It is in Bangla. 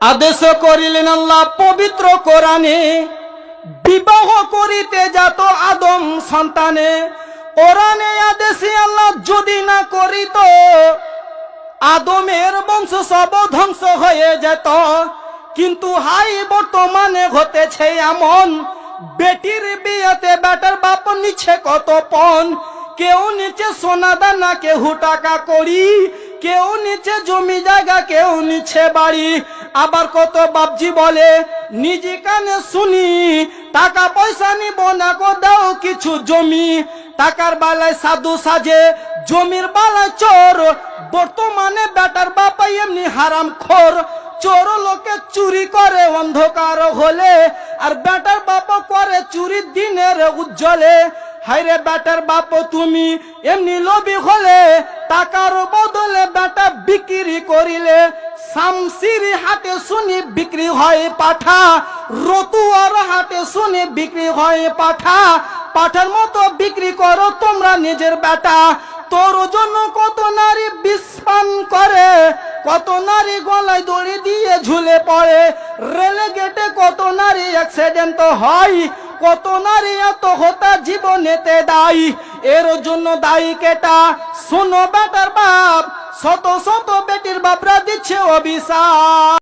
আদেশ করিলেন আল্লাহ পবিত্র কোরআনে, বিবাহ করিতে যাত আদম সন্তানে। কোরআনে আদেশে আল্লাহ যদি না করিত, আদমের বংশ সব ধ্বংস হয়ে যেত। কিন্তু হাই, বর্তমানে ঘটেছে এমন, বেটির বিয়েতে বেটার বাপ নিচ্ছে কত পণ। কেউ নিচে সোনা দানা কেউ টাকা করি কেউ নিচে জমি জায়গা, কেউ নিচ্ছে বাড়ি। আবার কত বাপজি বলে, নিজে কানে শুনি, টাকা পয়সা নিব না গো, দাও কিছু জমি। টাকার বেলায় সাধু সাজে, জমির বেলায় চোর। বর্তমানে বেটার বাপাই এমনি হারাম খোর। চোর লোকে চুরি করে অন্ধকার হলে, আর বেটার বাপ করে চুরি দিনের উজ্জ্বলে। হাইরে বেটার বাপ, তুমি এমনি লোভী হলে, টাকার বদলে বেটা বিক্রি করিলে। শামসির হাটে শুনি বিক্রি হয় পাঠা, রতুয়ার হাটে শুনি বিক্রি হয় পাঠা। পাঠার মতো বিক্রি করো তোমরা নিজের বেটা। তোর জন্য কত নারী বিস্পান করে, কত নারী গলায় দড়ি দিয়ে ঝুলে পড়ে। রেলে গেটে কত নারী অ্যাক্সিডেন্ট হয়, কত নারী এত হতা জীবনেতে দায়ী। এর জন্য দায়ী কেটা? শোনো বেটার বাপ শত শত বেটির বাপরা দিচ্ছে অভিশাপ।